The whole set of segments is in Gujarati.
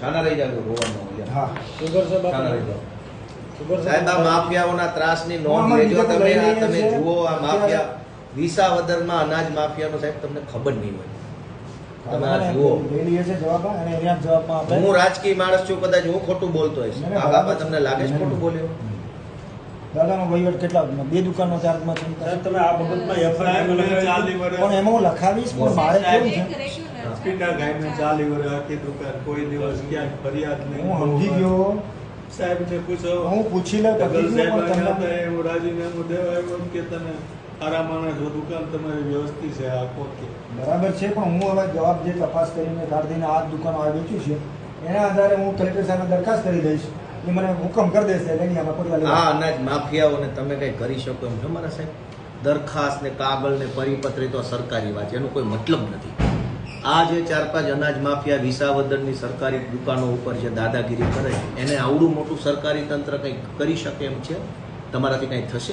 છાના રહી જાવ રોવાનું હા. સુગર સાહેબ છાના રહી જાવ. સુગર સાહેબ આ માફિયાઓના ત્રાસની નોંધ લેજો તમે આ તમે. જુઓ આ માફિયા. વિસાવદરમાં અનાજ માફિયાનો સાહેબ તમને ખબર નહીં હોય. તમે આ જુઓ. હું રાજકીય માણસ છું કદાચ હું ખોટું બોલતો હોઈશ. ના, આ બાબા તમને લાગે છે ખોટું બોલ્યો? દાદાનો વહીવટ કેટલા બે દુકાનનો ચાર્જમાં છે? તમે આ બાબતમાં એફઆઈઆર પણ એમાં હું લખાવીશ પણ મારે કેવું છે? પીટા ગાયને ચાલી વરે આખી દુકાન. કોઈ દિવસ ક્યાંક ફરિયાદ નહીં. હું સમજી ગયો. સાહેબ ને પૂછો હું પૂછી લે ડબલ સાહેબ પણ આવ્યા તમને એવું રાજીનામું દેવા આવ્યો કે તમે સારા માણસ દુકાન તમારી વ્યવસ્થિત છે આ કોકે બરાબર છે પણ હું હવે જવાબ જે તપાસ કરીને કાઢીને આ દુકાન આવી આ વેચ્યું છે એના આધારે હું કલેક્ટર સાહેબને દરખાસ્ત કરી દઈશ. એ મને હુકમ કરી દેશે એની આમાં પગલાં હા અનાજ માફિયાઓને તમે કંઈ કરી શકો એમ છો મારા સાહેબ? દરખાસ્ત ને કાગળ ને પરિપત્ર તો સરકારી વાત છે એનો કોઈ મતલબ નથી. આ જે ચાર પાંચ અનાજ માફિયા વિસાવદરની સરકારી દુકાનો ઉપર જે દાદાગીરી કરે એને આવડું મોટું સરકારી તંત્ર કંઈક કરી શકે એમ છે? તમારાથી કંઈ થશે?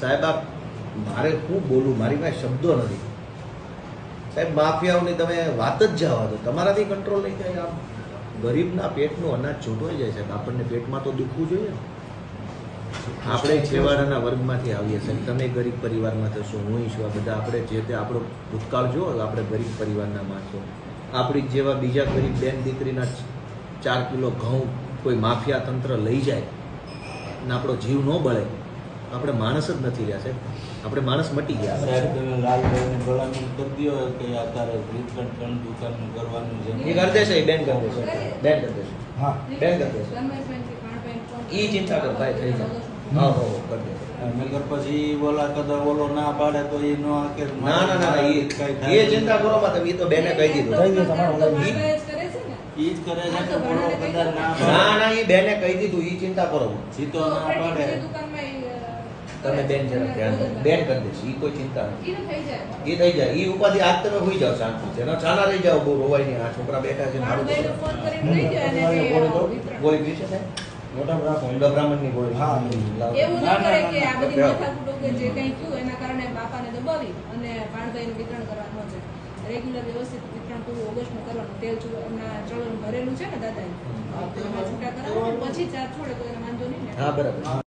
સાહેબ આપ મારે શું બોલું? મારી પાસે શબ્દો નથી. સાહેબ માફિયાઓની તમે વાત જ જવા દો. તમારાથી કંટ્રોલ નહીં થાય. આમ ગરીબના પેટનું અનાજ છૂટવાઈ જાય સાહેબ. આપણને પેટમાં તો દુખવું જોઈએ. ને આપણે છેવાડાના વર્ગમાંથી આવીએ છીએ. તમે ગરીબ પરિવારમાં થશો હું છું આ બધા આપણે જે તે આપણો ભૂતકાળ જુઓ આપણે ગરીબ પરિવારના માણસો. આપણી જેવા બીજા ગરીબ બેન દીકરીના ચાર કિલો ઘઉં કોઈ માફિયા તંત્ર લઈ જાય ને આપણો જીવ ન બળે આપણે માણસ જ નથી રહ્યા સાહેબ. આપણે માણસ મટી ગયા સાહેબ તમે લાલભાઈને ભલામણ કરી દો કે અત્યારે દુકાનનું કરવાનું છે. એ કરી દેશે એ બેન કરી દેશે. બેન કરી દેશે. હા. બેન કરી દેશે. ઈ ચિંતા કર ભાઈ થઈ જાય. કરી નગર પછી બોલા કદા બોલો ના પાડે તો એ નો આકે ના ના ના ના, ઈ કઈ એ ચિંતા કરો માં તમે એ તો બેને કહી દીધું. કહી દો તમારું ઈ જ કરે છે કે બોલો કદા ના ના ના એ બેને કહી દીધું ઈ ચિંતા કરો. જીતો ના પાડે. તમે બેન જરા ધ્યાન બેન કરી દેશે એ કોઈ ચિંતા નથી. એ થઈ જાય. એ ઉપાધિ આજ તમે હોઈ જાવ શાંતિ છે ના છાના રહી જાવ બહુ રોવાય નહીં આ છોકરા બેઠા છે મારું છે? સાહેબ મોટા મોટા બ્રાહ્મણની ગોળી. હા. એવું ન કરે કે આ બધી. માથાકૂટો કે જે કંઈ થયું એના કારણે બાપાને દબાવી અને પાણભાઈનું વિતરણ કરવાનું છે. રેગ્યુલર વ્યવસ્થિત વિતરણ પૂરું ઓગસ્ટમાં કરવાનું. તેલ એમના ચલણ ભરેલું છે ને દાદાએ. એમાં છૂટા કરવા પછી ચાર છોડે તો એને વાંધો નહીં ને. હા બરાબર.